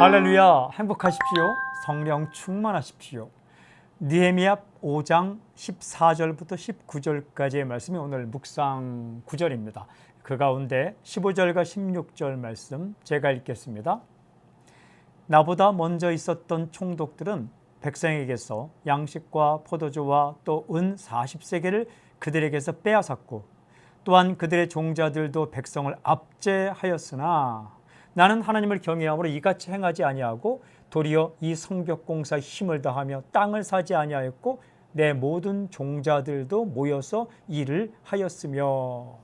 할렐루야. 행복하십시오. 성령 충만하십시오. 니헤미야 5장 14절부터 19절까지의 말씀이 오늘 묵상 구절입니다. 그 가운데 15절과 16절 말씀 제가 읽겠습니다. 나보다 먼저 있었던 총독들은 백성에게서 양식과 포도주와 또 은 40세계를 그들에게서 빼앗았고 또한 그들의 종자들도 백성을 압제하였으나 나는 하나님을 경외함으로 이같이 행하지 아니하고 도리어 이 성벽 공사에 힘을 다하며 땅을 사지 아니하였고 내 모든 종자들도 모여서 일을 하였으며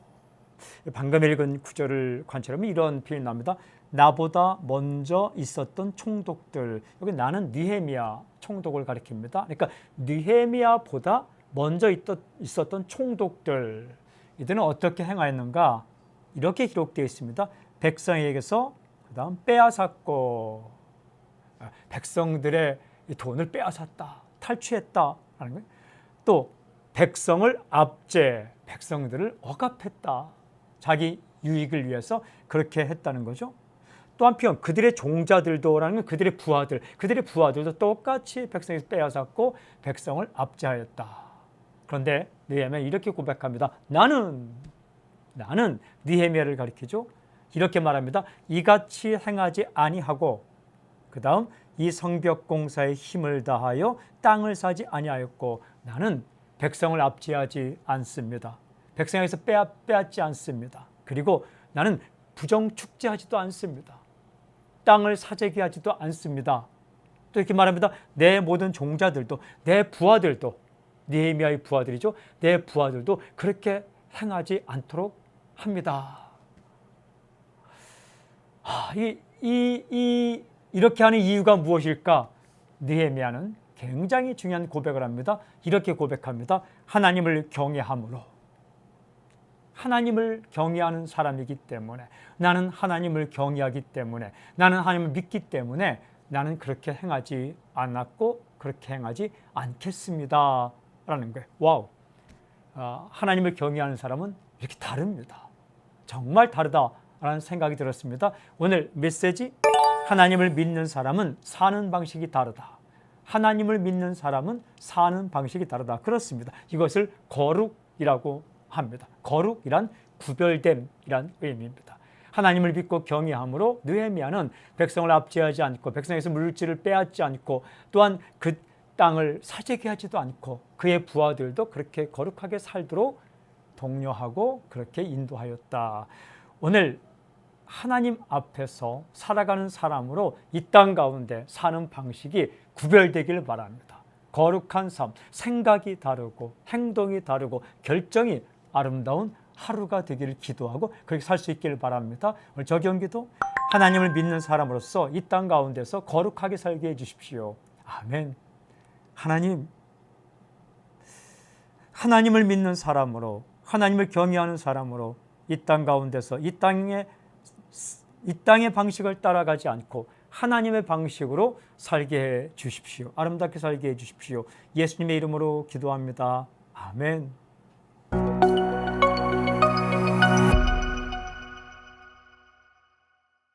방금 읽은 구절을 관찰하면 이런 표현이 납니다. 나보다 먼저 있었던 총독들 여기 나는 느헤미야 총독을 가리킵니다. 그러니까 느헤미야보다 먼저 있었던 총독들 이들은 어떻게 행하였는가 이렇게 기록되어 있습니다. 백성에게서 그 다음 빼앗았고 아, 백성들의 돈을 빼앗았다 탈취했다라는 거예요. 또 백성을 압제 백성들을 억압했다 자기 유익을 위해서 그렇게 했다는 거죠. 또 한편 그들의 종자들도라는 건 그들의 부하들 그들의 부하들도 똑같이 백성에서 빼앗았고 백성을 압제하였다. 그런데 느헤미야 이렇게 고백합니다. 나는 나는 느헤미야를 가리키죠. 이렇게 말합니다. 이같이 행하지 아니하고 그 다음 이 성벽 공사에 힘을 다하여 땅을 사지 아니하였고 나는 백성을 압제하지 않습니다. 백성에서 빼앗, 빼앗지 않습니다. 그리고 나는 부정 축제하지도 않습니다. 땅을 사재기 하지도 않습니다. 또 이렇게 말합니다. 내 모든 종자들도 내 부하들도 니에미아의 부하들이죠. 내 부하들도 그렇게 행하지 않도록 합니다. 아, 이, 이, 이, 이렇게 하는 이유가 무엇일까? 느헤미야는 굉장히 중요한 고백을 합니다. 이렇게 고백합니다. 하나님을 경외함으로. 하나님을 경외하는 사람이기 때문에 나는 하나님을 경외하기 때문에 나는 하나님을 믿기 때문에 나는 그렇게 행하지 않았고 그렇게 행하지 않겠습니다. 라는 거예요. 와우. 아, 하나님을 경외하는 사람은 이렇게 다릅니다. 정말 다르다 라는 생각이 들었습니다. 오늘 메시지 하나님을 믿는 사람은 사는 방식이 다르다. 하나님을 믿는 사람은 사는 방식이 다르다. 그렇습니다. 이것을 거룩이라고 합니다. 거룩이란 구별됨이란 의미입니다. 하나님을 믿고 경외함으로 느헤미야는 백성을 압제하지 않고 백성에서 물질을 빼앗지 않고 또한 그 땅을 사재기 하지도 않고 그의 부하들도 그렇게 거룩하게 살도록 독려하고 그렇게 인도하였다. 오늘 하나님 앞에서 살아가는 사람으로 이 땅 가운데 사는 방식이 구별되기를 바랍니다. 거룩한 삶, 생각이 다르고 행동이 다르고 결정이 아름다운 하루가 되기를 기도하고 그렇게 살 수 있기를 바랍니다. 오늘 적용기도 하나님을 믿는 사람으로서 이 땅 가운데서 거룩하게 살게 해 주십시오. 아멘. 하나님, 하나님을 믿는 사람으로, 하나님을 경외하는 사람으로 이 땅 가운데서 이 땅의 이 땅의 방식을 따라가지 않고 하나님의 방식으로 살게 해 주십시오. 아름답게 살게 해 주십시오. 예수님의 이름으로 기도합니다. 아멘.